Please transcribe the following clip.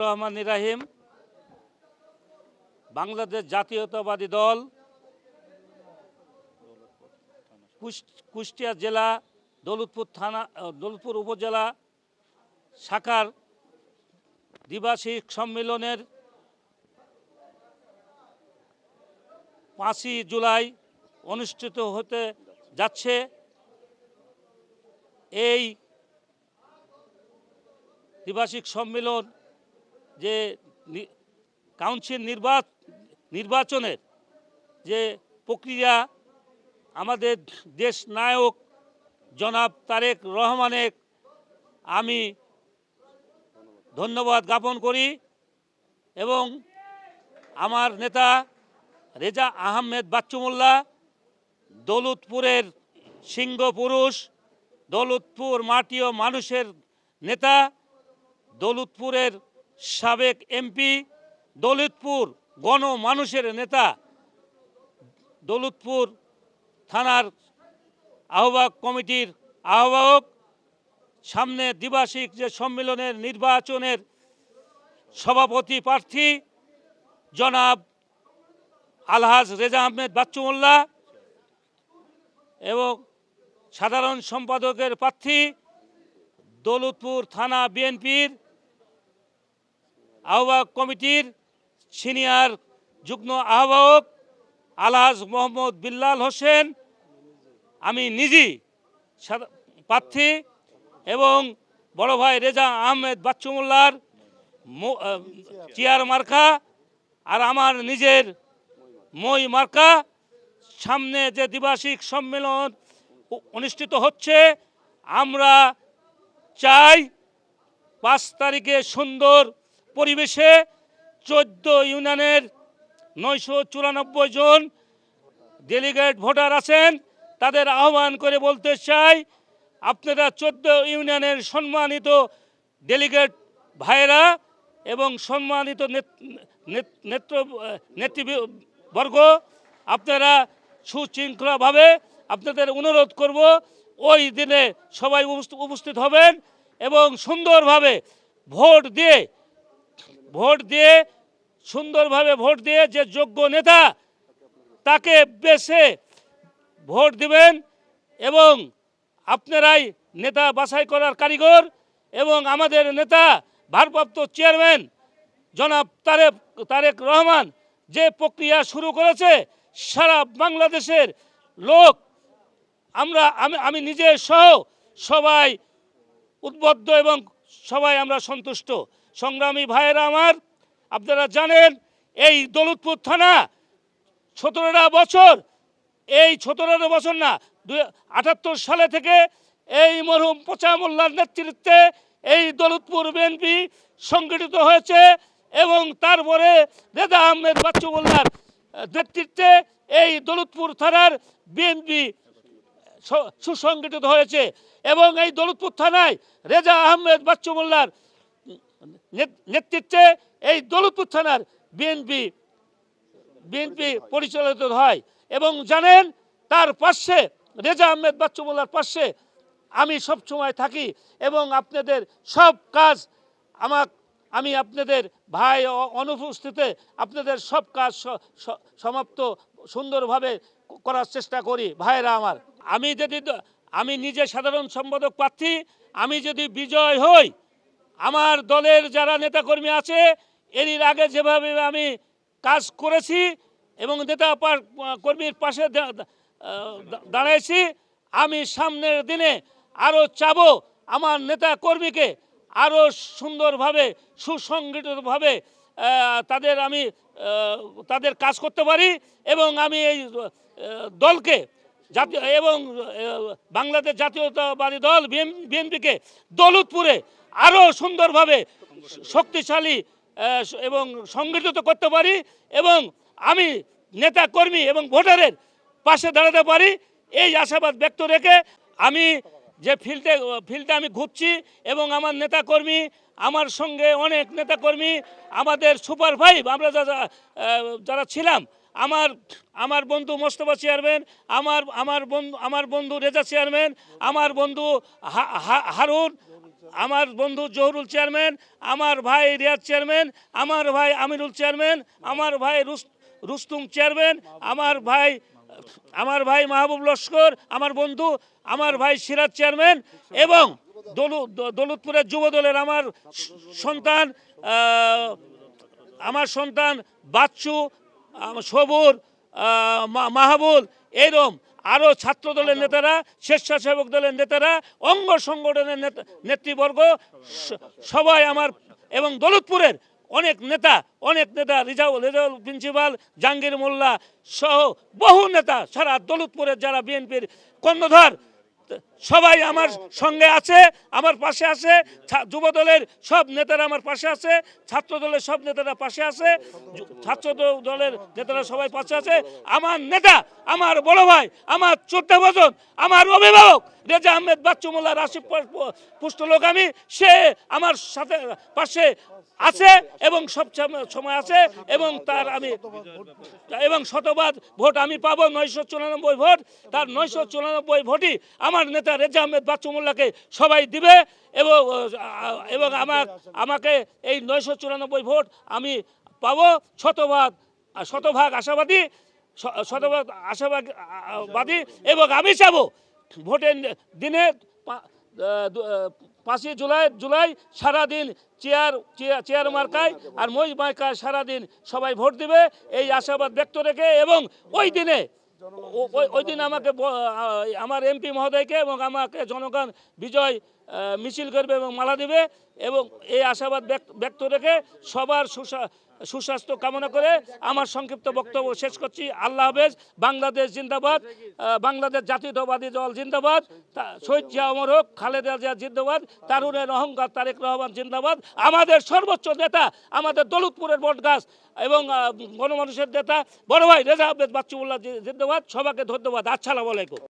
রহমান রাহিম বাংলাদেশ জাতীয়তাবাদী দল কুষ্টিয়া জেলা, দৌলতপুর থানা দৌলতপুর উপজেলা শাখার দ্বিবার্ষিক সম্মেলনের পাঁচই জুলাই অনুষ্ঠিত হতে যাচ্ছে। এই দ্বিবার্ষিক সম্মেলন যে কাউন্সিল নির্বাচ, নির্বাচনের যে প্রক্রিয়া, আমাদের দেশ নায়ক জনাব তারেক রহমানের, আমি ধন্যবাদ জ্ঞাপন করি এবং আমার নেতা রেজা আহমেদ বাচ্চু মোল্লা দৌলতপুরের সিংহ পুরুষ, দৌলতপুর মাটি ও মানুষের নেতা, দৌলতপুরের সাবেক এমপি দৌলতপুর গণ মানুষের নেতা, দৌলতপুর থানার আহ্বায়ক কমিটির আহ্বায়ক, সামনে দ্বিবার্ষিক যে সম্মেলনের নির্বাচনের সভাপতি প্রার্থী জনাব আলহাজ রেজা আহমেদ বাচ্চু মোল্লা এবং সাধারণ সম্পাদকের প্রার্থী দৌলতপুর থানা বিএনপির আহ্বায়ক কমিটির সিনিয়র যুগ্ম আহ্বায়ক আলহাজ মোহাম্মদ বিল্লাল হোসেন, আমি নিজেই প্রার্থী এবং বড় ভাই রেজা আহমেদ বাচ্চু মোল্লার মো- চেয়ার মার্কা আর আমার নিজের মই মার্কা। সামনে যে দ্বিবার্ষিক সম্মেলন অনুষ্ঠিত হচ্ছে, আমরা চাই পাঁচ তারিখে সুন্দর পরিবেশে চোদ্দ ইউনিয়নের নয়শো চুরানব্বই জন ডেলিগেট ভোটার আছেন। তাদের আহ্বান করে বলতে চাই, আপনারা চোদ্দ ইউনিয়নের সম্মানিত ডেলিগেট ভাইয়েরা এবং সম্মানিত নেত- নেত- নেতৃ নেতৃবর্গ, আপনারা সুশৃঙ্খলাভাবে আপনাদের অনুরোধ করব, ওই দিনে সবাই উপস্থ- উপস্থিত হবেন এবং সুন্দরভাবে ভোট দিয়ে ভোট দিয়ে, সুন্দরভাবে ভোট দিয়ে যে যোগ্য নেতা, তাকে বেছে ভোট দিবেন এবং আপনারাই নেতা বাছাই করার কারিগর এবং আমাদের নেতা ভারপ্রাপ্ত চেয়ারম্যান জনাব তারেক তারেক রহমান যে প্রক্রিয়া শুরু করেছে, সারা বাংলাদেশের লোক, আমরা, আমি আমি নিজে সহ সবাই উদ্বুদ্ধ এবং সবাই আমরা সন্তুষ্ট। সংগ্রামী ভাইয়েরা আমার, আপনারা জানেন, এই দৌলতপুর থানা সতেরোটা বছর, এই সতেরোটা বছর না দু আটাত্তর সালে থেকে এই মরহুম মোল্লার নেতৃত্বে এই দৌলতপুর বিএনপি সংগঠিত হয়েছে এবং তারপরে রেদা আহমেদ বাচ্চু মোল্লার নেতৃত্বে এই দৌলতপুর থানার বিএনপি সুসংগঠিত হয়েছে এবং এই দৌলতপুর থানায় রেজা আহমেদ বাচ্চু মোল্লার নেত- নেতৃত্বে এই দৌলতপুর থানার বিএনপি বিএনপি পরিচালিত হয়। এবং জানেন, তার পাশে, রেজা আহমেদ বাচ্চু মোল্লার পাশে আমি সব সময় থাকি এবং আপনাদের সব কাজ আমার আমি আপনাদের ভাই অ- অনুপস্থিতিতে আপনাদের সব কাজ সমাপ্ত সুন্দরভাবে করার চেষ্টা করি ভাইরা আমার। আমি যদি আমি নিজে সাধারণ সম্পাদক প্রার্থী, আমি যদি বিজয় হই আমার দলের যারা নেতাকর্মী আছে এর আগে যেভাবে আমি কাজ করেছি এবং নেতা কর্মীর পাশে দা- দা- আহ, দা- দাঁড়িয়েছি আমি সামনের দিনে আরও চাব আমার নেতা কর্মীকে আরও সুন্দরভাবে সুসংগঠিতভাবে তাদের আমি তাদের কাজ করতে পারি এবং আমি এই দলকে জাতীয় এবং বাংলাদেশ জাতীয়তাবাদী দল বিএনপিকে দৌলতপুরে আরও সুন্দরভাবে শক্তিশালী এবং সংগঠিত করতে পারি এবং আমি নেতা কর্মী এবং ভোটারের পাশে দাঁড়াতে পারি। এই আশাবাদ ব্যক্ত রেখে আমি যে ফিল্ডে ফিল্ডে আমি ঘুরছি এবং আমার নেতাকর্মী আমার সঙ্গে অনেক নেতাকর্মী আমাদের সুপার ফাইভ আমরা যারা যারা ছিলাম আমার আমার বন্ধু মোস্তফা চেয়ারম্যান, আমার আমার বন্ধু আমার বন্ধু রেজা চেয়ারম্যান, আমার বন্ধু হারুন, আমার বন্ধু জহুরুল চেয়ারম্যান, আমার ভাই রিয়াদ চেয়ারম্যান, আমার ভাই আমিরুল চেয়ারম্যান, আমার ভাই রুস- রুস্তুম চেয়ারম্যান, আমার ভাই আমার ভাই মাহবুব লস্কর, আমার বন্ধু, আমার ভাই সিরাজ চেয়ারম্যান এবং দৌলতপুরের যুব দলের আমার সন্তান আমার সন্তান বাচ্চু সবুর মাহাবুল এরম আরও ছাত্র দলের নেতারা স্বেচ্ছাসেবক দলের নেতারা অঙ্গ সংগঠনের নেতা- নেতৃবর্গ সবাই আমার এবং দৌলতপুরের অনেক নেতা অনেক নেতা রিজাউল রেজাউল প্রিন্সিপাল জাহাঙ্গীর মোল্লা সহ বহু নেতা সারা দৌলতপুরের যারা বিএনপির কর্ণধার সবাই আমার সঙ্গে আছে, আমার পাশে আছে যুব দলের সব নেতারা আমার পাশে আছে ছাত্র দলের সব নেতারা পাশে আছে ছাত্র দলের নেতারা সবাই পাশে আছে। আমার নেতা, আমার বড় ভাই, আমার চোদ্দ বছর, আমার অভিভাবক, রেজা আহমেদ বাচ্চু মোল্লা রাশিদ প- প- পুষ্ট লোক আমি, সে আমার সাথে, পাশে আছে এবং সব সম- সময় আছে এবং তার আমি এবং শতবাদ ভোট আমি পাবো, নয়শো চুরানব্বই ভোট। তার নয়শো চুরানব্বই ভোটই আমার নেতা রেজা আহমেদ বাচ্চু মোল্লাকে সবাই দিবে এবং এবং আমার, আমাকে এই নয়শো চুরানব্বই ভোট আমি পাবো। শতভাগ শতভাগ আশাবাদী শতভাগ আশাবাদী এবং আমি চাবো। ভোটের দিনে পাঁচই জুলাই জুলাই সারাদিন চেয়ার চেয়ার মার্কায় আর মই মার্কায় সারাদিন সবাই ভোট দিবে। এই আশাবাদ ব্যক্ত রেখে এবং ওই দিনে ওই- দিন আমাকে আমার এমপি মহোদয়কে এবং আমাকে জনগণ বিজয় মিছিল করবে এবং মালা দিবে এবং এই আশাবাদ ব্যক্ত- রেখে সবার সুসা- সুস্বাস্থ্য কামনা করে আমার সংক্ষিপ্ত বক্তব্য শেষ করছি। আল্লাহ হাফেজ, বাংলাদেশ জিন্দাবাদ বাংলাদেশ জাতীয়তাবাদী দল জিন্দাবাদ শহীদ জিয়া অমর হোক, খালেদা জিয়া জিন্দাবাদ তারুণের অহংকার তারেক রহমান জিন্দাবাদ, আমাদের সর্বোচ্চ নেতা, আমাদের দৌলতপুরের বটগাছ এবং গণমানুষের নেতা, বড় ভাই রেজা আহমেদ বাচ্চুল্লাহ জিন্দাবাদ, সবাইকে ধন্যবাদ। আসসালামু আলাইকুম।